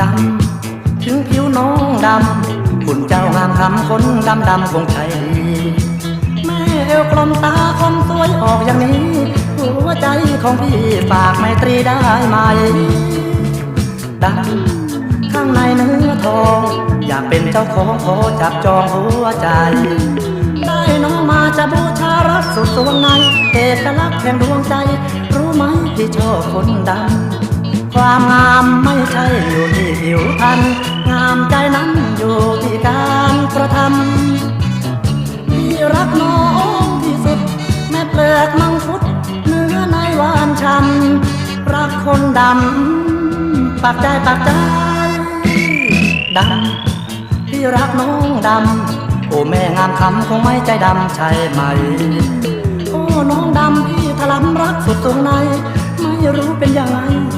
ดำถึงผิวน้องดำคุณเจ้างามคำคนดำดำคงใช่แม่เอวกลมตาคมสวยออกอย่างนี้ หัวใจของพี่ฝากไมตรีได้ไหมดำข้างในเนื้อทอง อยากเป็นเจ้าของขอจับจองหัวใจได้น้องมาจะบูชารักสุดสวงในเอกลักษณ์แห่งดวงใจ รู้ไหมที่ชอบคนดำ ความงามไม่ใช่อยู่ที่ผิวพรรณงามใจนั้นอยู่ที่การกระทำพี่รักน้องที่สุด แม่เปลือกมังคุดเนื้อในหวานช่ำรักคนดำปากใจปากใจดำพี่รักน้องดำโอ้แม่งามคำคงไม่ใจดำใช่ไหม โอ้น้องดำพี่ถลำรักสุดตรงใน